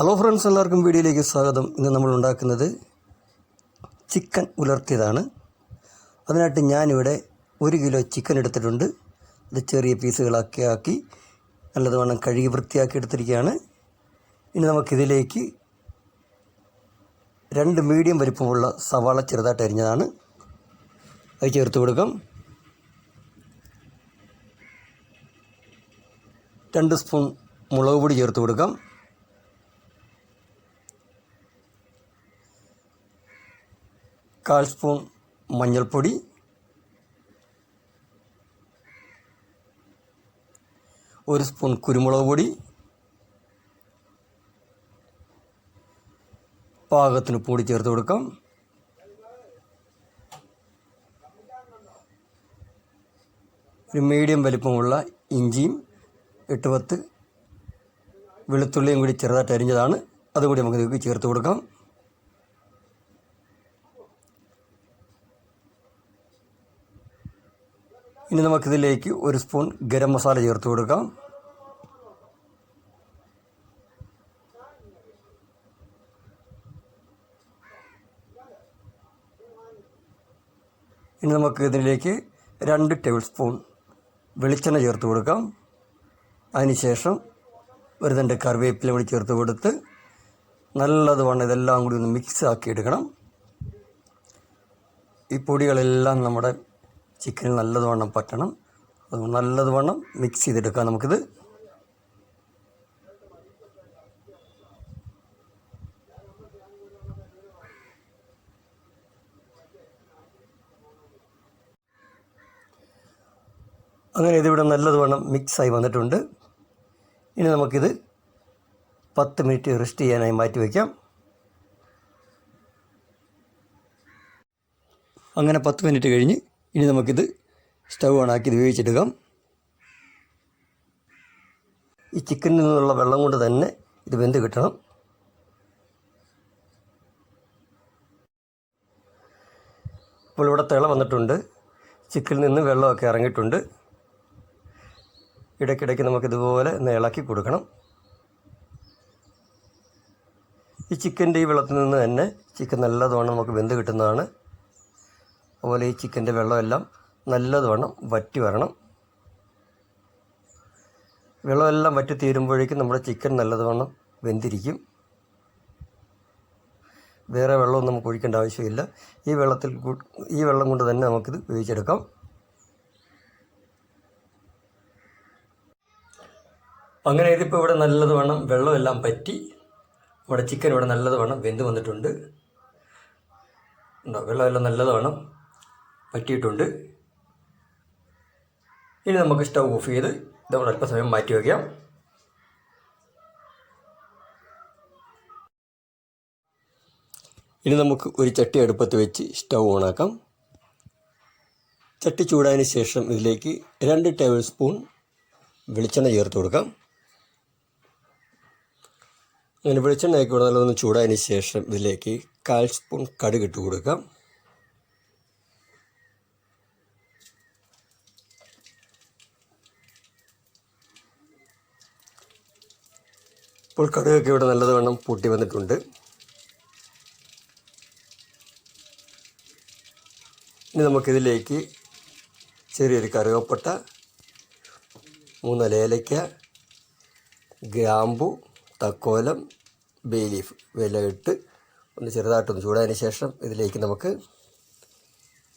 Hello friends എല്ലാവർക്കും വീഡിയോയിലേക്ക് സ്വാഗതം. ഇന്ന് നമ്മൾ ഉണ്ടാക്കുന്നത് ചിക്കൻ ഉലർത്തിയതാണ്. അതിനായിട്ട് ഞാനിവിടെ ഒരു കിലോ ചിക്കൻ എടുത്തിട്ടുണ്ട്. അത് ചെറിയ പീസുകളാക്കി ആക്കി നല്ലതുവണ്ണം കഴുകി വൃത്തിയാക്കി എടുത്തിരിക്കുകയാണ്. ഇനി നമുക്കിതിലേക്ക് രണ്ട് മീഡിയം വലിപ്പമുള്ള സവാള ചെറുതായിട്ട് അരിഞ്ഞതാണ്. അത് ചേർത്ത് കൊടുക്കാം. രണ്ട് സ്പൂൺ മുളക് പൊടി ചേർത്ത് കൊടുക്കാം. കാൽ സ്പൂൺ മഞ്ഞൾപ്പൊടി. ഒരു സ്പൂൺ കുരുമുളക് പൊടി. പാകത്തിന് പൊടി ചേർത്ത് കൊടുക്കാം. ഒരു മീഡിയം വലിപ്പമുള്ള ഇഞ്ചിയും എട്ട് പത്ത് വെളുത്തുള്ളിയും കൂടി ചെറുതായിട്ട് അരിഞ്ഞതാണ്. അതുകൂടി നമുക്ക് ചേർത്ത് കൊടുക്കാം. ഇനി നമുക്കിതിലേക്ക് ഒരു സ്പൂൺ ഗരം മസാല ചേർത്ത് കൊടുക്കാം. ഇനി നമുക്ക് ഇതിലേക്ക് രണ്ട് ടേബിൾ സ്പൂൺ വെളിച്ചെണ്ണ ചേർത്ത് കൊടുക്കാം. അതിനുശേഷം ഒരു രണ്ട് കറിവേപ്പില കൂടി ചേർത്ത് കൊടുത്ത് നല്ലതുവണ്ണം ഇതെല്ലാം കൂടി ഒന്ന് മിക്സ് ആക്കി എടുക്കണം. ഈ പൊടികളെല്ലാം നമ്മുടെ ചിക്കനിൽ നല്ലതുവണ്ണം പറ്റണം. നല്ലതുവണ്ണം മിക്സ് ചെയ്തെടുക്കാം നമുക്കിത്. അങ്ങനെ ഇതിവിടെ നല്ലതുവണ്ണം മിക്സായി വന്നിട്ടുണ്ട്. ഇനി നമുക്കിത് പത്ത് മിനിറ്റ് റെസ്റ്റ് ചെയ്യാനായി മാറ്റി വയ്ക്കാം. അങ്ങനെ പത്ത് മിനിറ്റ് കഴിഞ്ഞ് ഇനി നമുക്കിത് സ്റ്റൗ ഓണാക്കി ഇത് വേവിച്ചെടുക്കാം ഈ ചിക്കനിൽ നിന്നുള്ള വെള്ളം കൊണ്ട് തന്നെ ഇത് വെന്ത് കിട്ടണം. ഇപ്പോൾ ഇവിടെ തിള വന്നിട്ടുണ്ട്. ചിക്കനിൽ നിന്ന് വെള്ളമൊക്കെ ഇറങ്ങിയിട്ടുണ്ട്. ഇടയ്ക്കിടയ്ക്ക് നമുക്കിതുപോലെ ഒന്ന് ഇളക്കി കൊടുക്കണം. ഈ ചിക്കന്റെ ഈ വെള്ളത്തിൽ നിന്ന് തന്നെ ചിക്കൻ നല്ലതുവണ്ണം നമുക്ക് വെന്ത് കിട്ടുന്നതാണ്. അതുപോലെ ഈ ചിക്കന്റെ വെള്ളമെല്ലാം നല്ലതുവണ്ണം വറ്റി വരണം. വെള്ളമെല്ലാം വറ്റി തീരുമ്പോഴേക്കും നമ്മുടെ ചിക്കൻ നല്ലതുവണ്ണം വെന്തിരിക്കും. വേറെ വെള്ളമൊന്നും നമുക്ക് ഒഴിക്കേണ്ട ആവശ്യമില്ല. ഈ വെള്ളത്തിൽ ഈ വെള്ളം കൊണ്ട് തന്നെ നമുക്കിത് വേവിച്ചെടുക്കാം. അങ്ങനെ ഇതിപ്പോൾ ഇവിടെ നല്ലതുവണ്ണം വെള്ളമെല്ലാം പറ്റി. നമ്മുടെ ചിക്കൻ ഇവിടെ നല്ലതുവണ്ണം വെന്ത് വന്നിട്ടുണ്ട്. ഉണ്ടോ? വെള്ളമെല്ലാം നല്ലതുവണ്ണം പറ്റിയിട്ടുണ്ട്. ഇനി നമുക്ക് സ്റ്റൗ ഓഫ് ചെയ്ത് നമ്മൾ അല്പസമയം മാറ്റി വയ്ക്കാം ഇനി നമുക്ക് ഒരു ചട്ടി അടുപ്പത്ത് വെച്ച് സ്റ്റൗ ഓണാക്കാം. ചട്ടി ചൂടായതിന് ശേഷം ഇതിലേക്ക് രണ്ട് ടേബിൾ സ്പൂൺ വെളിച്ചെണ്ണ ചേർത്ത് കൊടുക്കാം. അങ്ങനെ വെളിച്ചെണ്ണയൊക്കെ ഇവിടെ നല്ലതൊന്ന് ചൂടായതിന് ശേഷം ഇതിലേക്ക് കാൽ സ്പൂൺ കടുക് ഇട്ട് കൊടുക്കാം. ഇപ്പോൾ കടുകൊക്കെ ഇവിടെ നല്ലതുവണ്ണം പൊട്ടി വന്നിട്ടുണ്ട്. ഇനി നമുക്കിതിലേക്ക് ചെറിയൊരു കറുവപ്പട്ട മൂന്നല ഏലയ്ക്ക ഗ്രാമ്പു തക്കോലം ബേ ലീഫ് ഇട്ട് ഒന്ന് ചെറുതായിട്ടൊന്ന് ചൂടായതിന് ശേഷം ഇതിലേക്ക് നമുക്ക്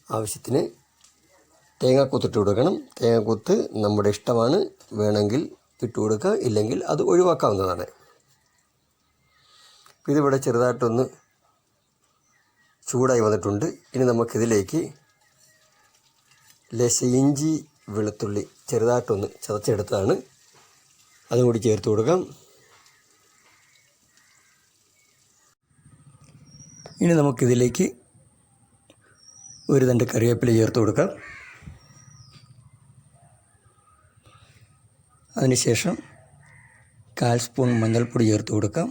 ആവശ്യത്തിന് തേങ്ങാക്കൂത്തിട്ട് കൊടുക്കണം. തേങ്ങാക്കൂത്ത് നമ്മുടെ ഇഷ്ടമാണ്. വേണമെങ്കിൽ ഇട്ട് കൊടുക്കുക. ഇല്ലെങ്കിൽ അത് ഒഴിവാക്കാവുന്നതാണ്. ഇതിവിടെ ചെറുതായിട്ടൊന്ന് ചൂടായി വന്നിട്ടുണ്ട്. ഇനി നമുക്കിതിലേക്ക് ലേശ ഇഞ്ചി വെളുത്തുള്ളി ചെറുതായിട്ടൊന്ന് ചതച്ചെടുത്താണ് അതും കൂടി ചേർത്ത് കൊടുക്കാം. ഇനി നമുക്കിതിലേക്ക് ഒരു തണ്ട് കറിവേപ്പില ചേർത്ത് കൊടുക്കാം. അതിനുശേഷം കാൽ സ്പൂൺ മഞ്ഞൾപ്പൊടി ചേർത്ത് കൊടുക്കാം.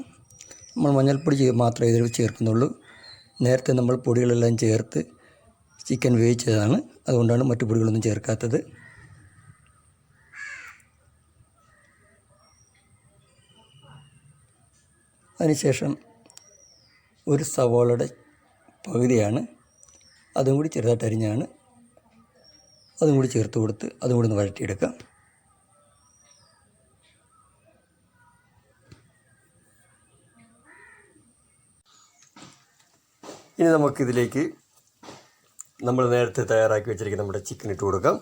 നമ്മൾ മഞ്ഞൾപ്പൊടി മാത്രമേ ഇതിൽ ചേർക്കുന്നുള്ളൂ. നേരത്തെ നമ്മൾ പൊടികളെല്ലാം ചേർത്ത് ചിക്കൻ വേവിച്ചതാണ്. അതുകൊണ്ടാണ് മറ്റു പൊടികളൊന്നും ചേർക്കാത്തത്. അതിനുശേഷം ഒരു സവോളയുടെ പകുതിയാണ്. അതും കൂടി ചെറുതായിട്ട് അരിഞ്ഞാണ്. അതും കൂടി ചേർത്ത് കൊടുത്ത് അതും കൂടി ഒന്ന് വഴറ്റിയെടുക്കാം. ഇനി നമുക്കിതിലേക്ക് നമ്മൾ നേരത്തെ തയ്യാറാക്കി വെച്ചിരിക്കുന്ന നമ്മുടെ ചിക്കൻ ഇട്ട് കൊടുക്കാം.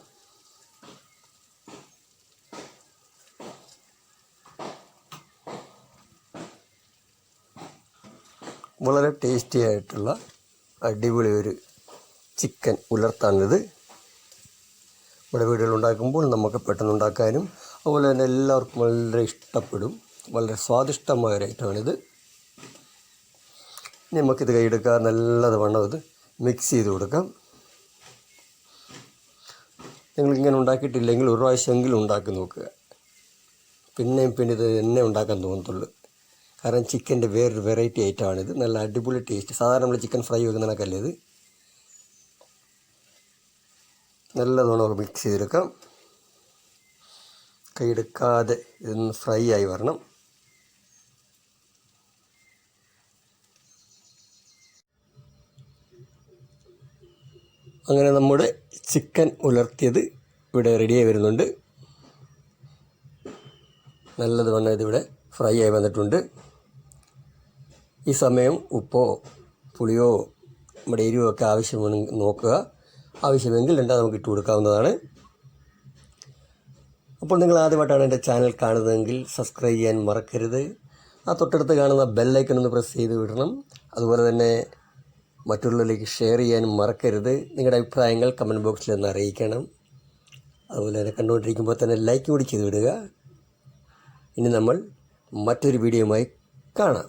വളരെ ടേസ്റ്റി ആയിട്ടുള്ള അടിപൊളി ഒരു ചിക്കൻ ഉലർത്താണിത് നമ്മുടെ വീടുകളിൽ ഉണ്ടാക്കുമ്പോൾ നമുക്ക് പെട്ടെന്ന് ഉണ്ടാക്കാനും അതുപോലെ തന്നെ എല്ലാവർക്കും വളരെ ഇഷ്ടപ്പെടും. വളരെ സ്വാദിഷ്ടമായ ഒരു ഐറ്റമാണിത് നമുക്കിത് കൈയെടുക്കാൻ നല്ലത് ഇത് മിക്സ് ചെയ്ത് കൊടുക്കാം. നിങ്ങളിങ്ങനെ ഉണ്ടാക്കിയിട്ടില്ലെങ്കിൽ ഒരു പ്രാവശ്യമെങ്കിലും ഉണ്ടാക്കി നോക്കുക. പിന്നെയും പിന്നെ ഇത് എന്നെ ഉണ്ടാക്കാൻ തോന്നത്തുള്ളൂ. കാരണം ചിക്കന്റെ വേറൊരു വെറൈറ്റി ഐറ്റമാണിത് നല്ല അടിപൊളി ടേസ്റ്റ് സാധാരണ നമ്മൾ ചിക്കൻ ഫ്രൈ വെക്കുന്നതിനൊക്കെ ഇത് നല്ലതോണം മിക്സ് ചെയ്തെടുക്കാം. കൈയെടുക്കാതെ ഇതൊന്ന് ഫ്രൈ ആയി വരണം. അങ്ങനെ നമ്മുടെ ചിക്കൻ ഉലർത്തിയത് ഇവിടെ റെഡിയായി വരുന്നുണ്ട്. നല്ലത് വണ്ണം ഇതിവിടെ ഫ്രൈ ആയി വന്നിട്ടുണ്ട്. ഈ സമയം ഉപ്പോ പുളിയോ നമ്മുടെ എരിവൊക്കെ ആവശ്യമെന്ന് നോക്കുക. ആവശ്യമെങ്കിൽ രണ്ടാമത് നമുക്ക് ഇട്ട് കൊടുക്കാവുന്നതാണ്. അപ്പോൾ നിങ്ങൾ ആദ്യമായിട്ടാണ് എന്റെ ചാനൽ കാണുന്നതെങ്കിൽ സബ്സ്ക്രൈബ് ചെയ്യാൻ മറക്കരുത്. ആ തൊട്ടടുത്ത് കാണുന്ന ബെല്ലൈക്കൺ ഒന്ന് പ്രസ് ചെയ്ത് വിടണം. അതുപോലെ തന്നെ മറ്റുള്ളവരിലേക്ക് ഷെയർ ചെയ്യാനും മറക്കരുത്. നിങ്ങളുടെ അഭിപ്രായങ്ങൾ കമന്റ് ബോക്സിൽ ഒന്ന് അറിയിക്കണം. അതുപോലെ തന്നെ കണ്ടുകൊണ്ടിരിക്കുമ്പോൾ തന്നെ ലൈക്ക് കൂടി ചെയ്ത് വിടുക. ഇനി നമ്മൾ മറ്റൊരു വീഡിയോയുമായി കാണാം.